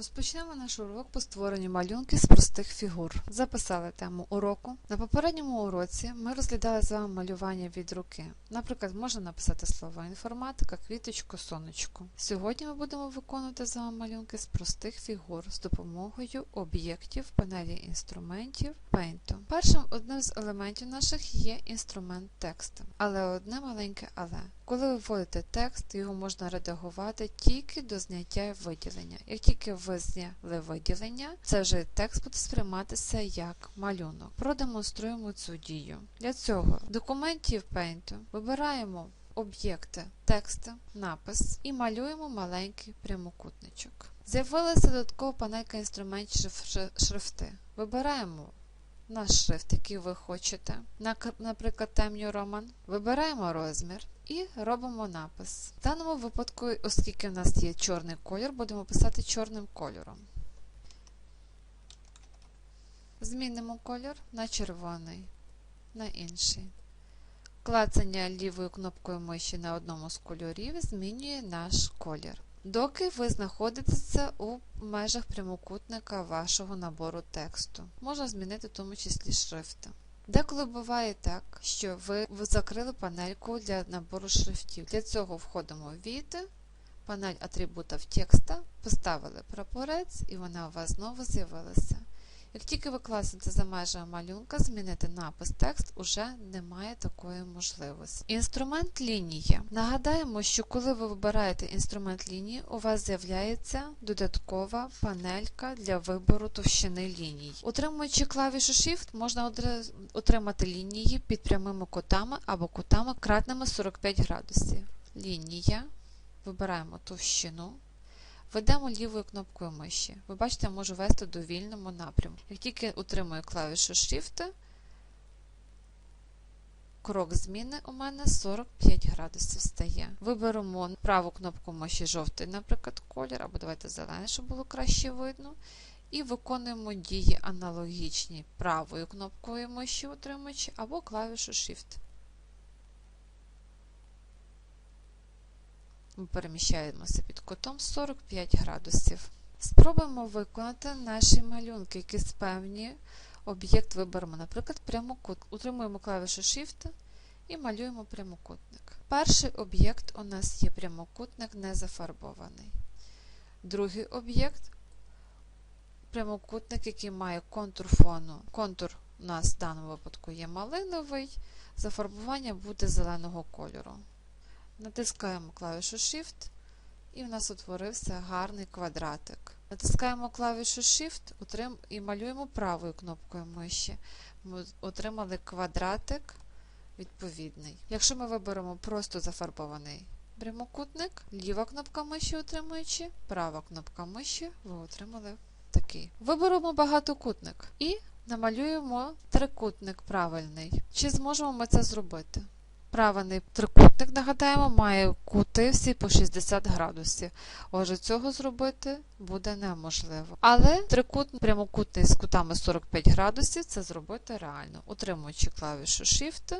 Розпочнемо наш урок по створенню малюнків з простих фігур. Записали тему уроку. На попередньому уроці ми розглядали з вами малювання від руки. Наприклад, можна написати слово інформатика, квіточку, сонечко. Сьогодні ми будемо виконувати з вами малюнки з простих фігур з допомогою об'єктів панелі інструментів Paint. Першим одним з елементів наших є інструмент тексту. Але одне маленьке але. Коли ви вводите текст, його можна редагувати тільки до зняття виділення. Як тільки ви зняли виділення, це вже текст буде сприйматися як малюнок. Продемонструємо цю дію. Для цього в документі Paint вибираємо об'єкти тексту, напис і малюємо маленький прямокутничок. З'явилася додаткова панелька інструментів шрифти. Вибираємо наш шрифт, який ви хочете, наприклад, темню роман. Вибираємо розмір і робимо напис. В даному випадку, оскільки в нас є чорний колір, будемо писати чорним кольором. Змінимо колір на червоний, на інший. Клацання лівою кнопкою миші на одному з кольорів змінює наш колір. Доки ви знаходитеся у межах прямокутника вашого набору тексту. Можна змінити в тому числі шрифти. Деколи буває так, що ви закрили панельку для набору шрифтів. Для цього входимо в від, панель атрибутів текста, поставили прапорець і вона у вас знову з'явилася. Як тільки ви класите за межами малюнка, змінити напис текст уже немає такої можливості. Інструмент лінії. Нагадаємо, що коли ви вибираєте інструмент лінії, у вас з'являється додаткова панелька для вибору товщини ліній. Утримуючи клавішу Shift, можна отримати лінії під прямими кутами або кутами кратними 45 градусів. Лінія. Вибираємо товщину. Ведемо лівою кнопкою миші. Ви бачите, я можу вести до вільному напрямку. Як тільки утримую клавішу Shift, крок зміни у мене 45 градусів стає. Виберемо праву кнопку миші жовтий, наприклад, колір, або давайте зелений, щоб було краще видно. І виконуємо дії аналогічні правою кнопкою миші утримуючи, або клавішу Shift. Ми переміщаємося під кутом 45 градусів. Спробуємо виконати наші малюнки, які з певні об'єкт виберемо, наприклад, прямокут. Утримуємо клавішу Shift і малюємо прямокутник. Перший об'єкт у нас є прямокутник не зафарбований. Другий об'єкт прямокутник, який має контур фону. Контур у нас в даному випадку є малиновий, зафарбування буде зеленого кольору. Натискаємо клавішу Shift, і в нас утворився гарний квадратик. Натискаємо клавішу Shift і малюємо правою кнопкою миші. Ми отримали квадратик відповідний. Якщо ми виберемо просто зафарбований прямокутник, ліва кнопка миші утримуючи, права кнопка миші, ви отримали такий. Виберемо багатокутник і намалюємо трикутник правильний. Чи зможемо ми це зробити? Правильний трикутник, нагадаємо, має кути всі по 60 градусів. Отже, цього зробити буде неможливо. Але трикутник прямокутний з кутами 45 градусів це зробити реально. Утримуючи клавішу Shift,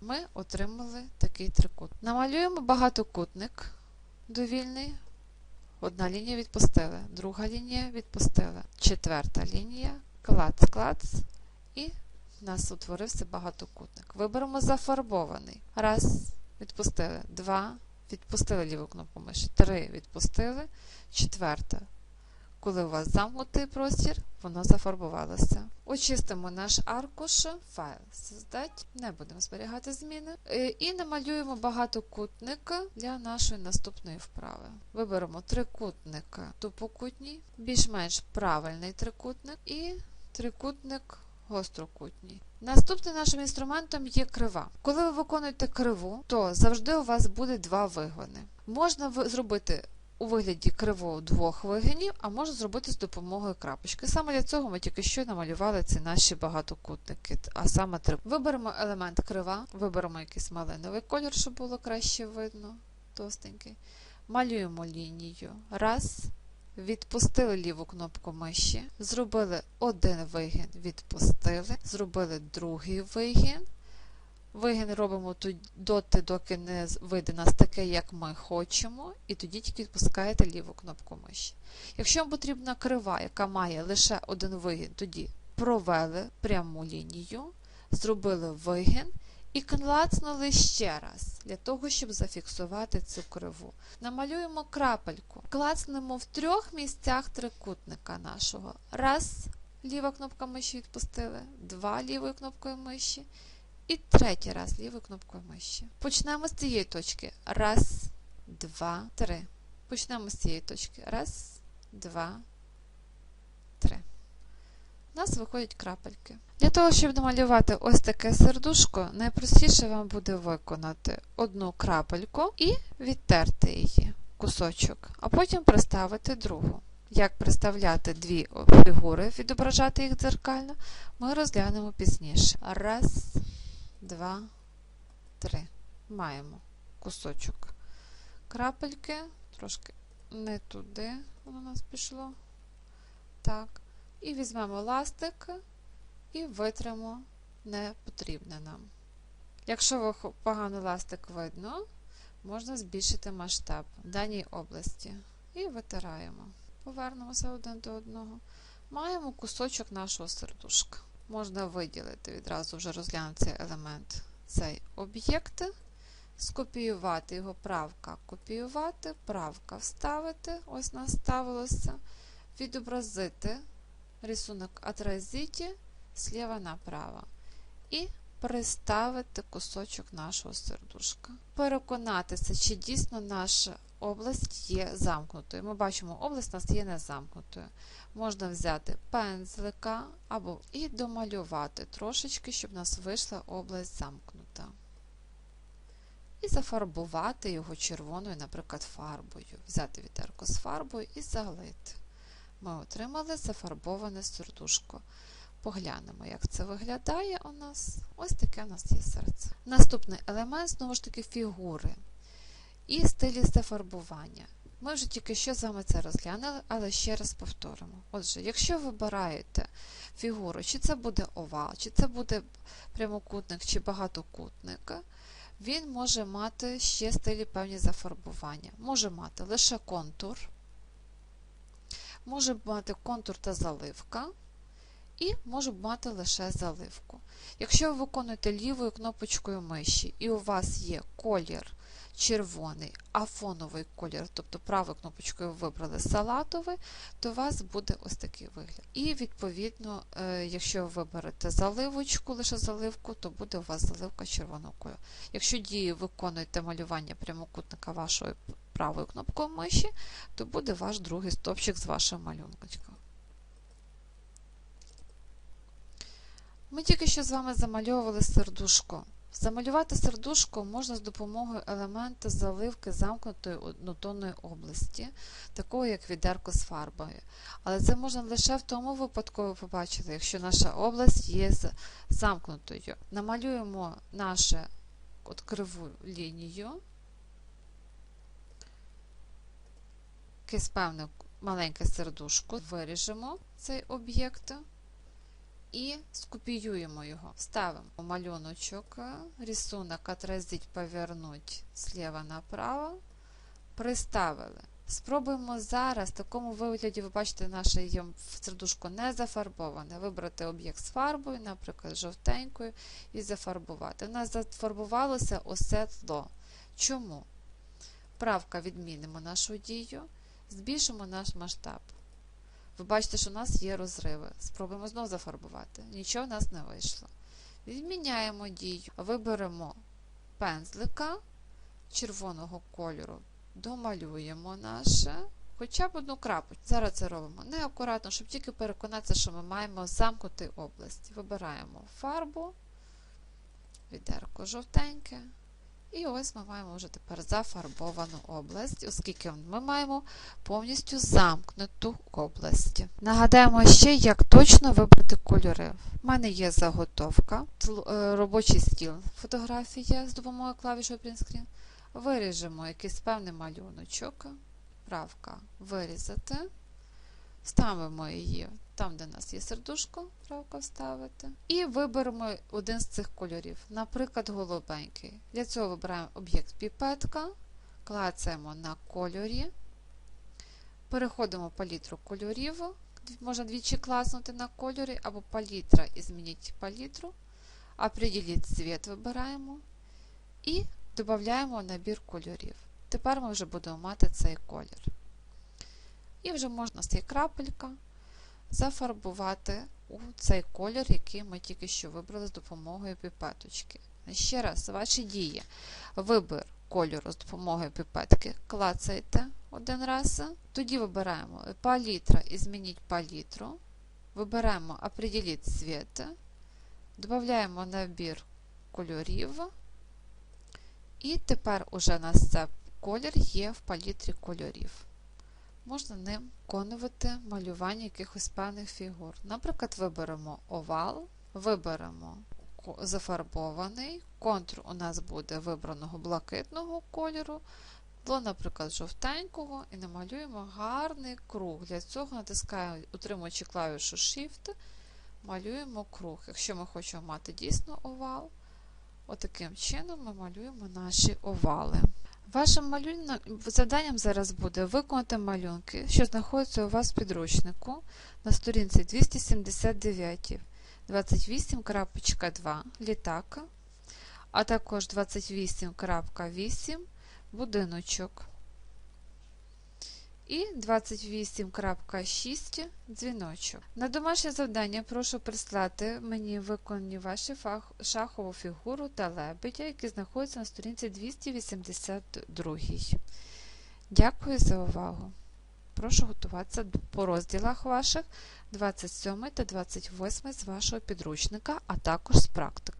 ми отримали такий трикутник. Намалюємо багатокутник довільний. Одна лінія відпустили, друга лінія відпустили, четверта лінія, клац-клац і у нас утворився багатокутник. Виберемо зафарбований. Раз, відпустили. Два, відпустили ліву кнопку миші. Три відпустили. Четверта. Коли у вас замкнутий простір, воно зафарбувалося. Очистимо наш аркуш, файл создать, не будемо зберігати зміни. Е, і намалюємо багатокутник для нашої наступної вправи. Виберемо трикутник тупокутній, більш-менш правильний трикутник і трикутник гострокутній. Наступним нашим інструментом є крива. Коли ви виконуєте криву, то завжди у вас буде два вигони. Можна зробити у вигляді кривого двох вигинів, а можна зробити з допомогою крапочки. Саме для цього ми тільки що намалювали ці наші багатокутники, а саме три. Виберемо елемент крива, виберемо якийсь малиновий колір, щоб було краще видно, товстенький. Малюємо лінію. Раз. Відпустили ліву кнопку миші, зробили один вигін, відпустили, зробили другий вигін, Вигін робимо доти, доки не вийде нас таке, як ми хочемо, і тоді тільки відпускаєте ліву кнопку миші. Якщо вам потрібна крива, яка має лише один вигін, тоді провели пряму лінію, зробили вигін і клацнули ще раз для того, щоб зафіксувати цю криву. Намалюємо крапельку. Клацнемо в трьох місцях трикутника нашого. Раз, ліва кнопка миші відпустили, два лівою кнопкою миші. І третій раз лівою кнопкою миші. Почнемо з цієї точки. Раз, два, три. Почнемо з цієї точки. Раз, два, три. У нас виходять крапельки. Для того, щоб намалювати ось таке сердушко, найпростіше вам буде виконати одну крапельку і відтерти її кусочок, а потім приставити другу. Як приставляти дві фігури, відображати їх дзеркально, ми розглянемо пізніше. Раз, два, три. Маємо кусочок крапельки, трошки не туди воно у нас пішло. Так. І візьмемо ластик і витримо непотрібне нам. Якщо ви погано ластик видно, можна збільшити масштаб в даній області. І витираємо. Повернемося один до одного. Маємо кусочок нашого сердушка. Можна виділити відразу вже розглянути цей елемент, цей об'єкт, скопіювати його правка, копіювати, правка вставити, ось у нас відобразити рисунок отразите слева направо і приставити кусочок нашого сердушка. Переконатися, чи дійсно наша область є замкнутою. Ми бачимо, область у нас є не замкнутою. Можна взяти пензлика або і домалювати трошечки, щоб у нас вийшла область замкнута. І зафарбувати його червоною, наприклад, фарбою. Взяти вітерку з фарбою і залити. Ми отримали зафарбоване сердушко. Поглянемо, як це виглядає у нас. Ось таке у нас є серце. Наступний елемент, знову ж таки, фігури і стилі зафарбування. Ми вже тільки що з вами це розглянули, але ще раз повторимо. Отже, якщо вибираєте фігуру, чи це буде овал, чи це буде прямокутник, чи багатокутник, він може мати ще стилі певні зафарбування. Може мати лише контур, може мати контур та заливка, і може мати лише заливку. Якщо ви виконуєте лівою кнопочкою миші, і у вас є колір червоний, а фоновий колір, тобто правою кнопочкою ви вибрали салатовий, то у вас буде ось такий вигляд. І, відповідно, е, якщо ви виберете заливочку, лише заливку, то буде у вас заливка червоного кольору. Якщо дію виконуєте малювання прямокутника вашою правою кнопкою миші, то буде ваш другий стопчик з вашим малюнком. Ми тільки що з вами замальовували сердушко. Замалювати сердушко можна з допомогою елемента заливки замкнутої однотонної області, такого як відерко з фарбою. Але це можна лише в тому випадку, ви побачите, якщо наша область є замкнутою. Намалюємо нашу криву лінію, якесь певне маленьке сердушко, виріжемо цей об'єкт і скопіюємо його. Ставимо малюночок, рисунок отразить, повернуть слева направо, приставили. Спробуємо зараз, в такому вигляді, ви бачите, наше сердушко не зафарбоване. Вибрати об'єкт з фарбою, наприклад, жовтенькою, і зафарбувати. У нас зафарбувалося усе тло. Чому? Правка відмінимо нашу дію, збільшимо наш масштаб. Ви бачите, що у нас є розриви. Спробуємо знову зафарбувати. Нічого в нас не вийшло. Відміняємо дію, виберемо пензлика червоного кольору, домалюємо наше, хоча б одну крапочку. Зараз це робимо неакуратно, щоб тільки переконатися, що ми маємо замкнути область. Вибираємо фарбу, відерко жовтеньке. І ось ми маємо вже тепер зафарбовану область, оскільки ми маємо повністю замкнуту область. Нагадаємо ще, як точно вибрати кольори. У мене є заготовка, робочий стіл, фотографія з допомогою клавішою Print Screen. Виріжемо якийсь певний малюночок, правка вирізати, ставимо її там, де у нас є сердушко, правка вставити. І виберемо один з цих кольорів, наприклад, голубенький. Для цього вибираємо об'єкт піпетка, клацаємо на кольорі, переходимо в палітру кольорів, можна двічі класнути на кольорі, або палітра і змініть палітру, определіть цвіт вибираємо і додаємо набір кольорів. Тепер ми вже будемо мати цей колір. І вже можна з крапелька зафарбувати у цей колір, який ми тільки що вибрали з допомогою піпеточки. Ще раз, ваші дії. Вибір кольору з допомогою піпетки клацайте один раз. Тоді вибираємо палітра і змініть палітру. Вибираємо определіть цвіт. Додаємо набір кольорів. І тепер уже у нас цей колір є в палітрі кольорів можна ним виконувати малювання якихось певних фігур. Наприклад, виберемо овал, виберемо зафарбований, контур у нас буде вибраного блакитного кольору, до, наприклад, жовтенького, і намалюємо гарний круг. Для цього натискаємо, утримуючи клавішу Shift, малюємо круг. Якщо ми хочемо мати дійсно овал, отаким чином ми малюємо наші овали. Вашим малюнок... завданням зараз буде виконати малюнки, що знаходяться у вас в підручнику на сторінці 279, 28.2 літак, а також 28.8 будиночок. І 28.6 дзвіночок. На домашнє завдання прошу прислати мені виконані ваші шахову фігуру та лебедя, які знаходяться на сторінці 282. Дякую за увагу. Прошу готуватися по розділах ваших 27 та 28 з вашого підручника, а також з практики.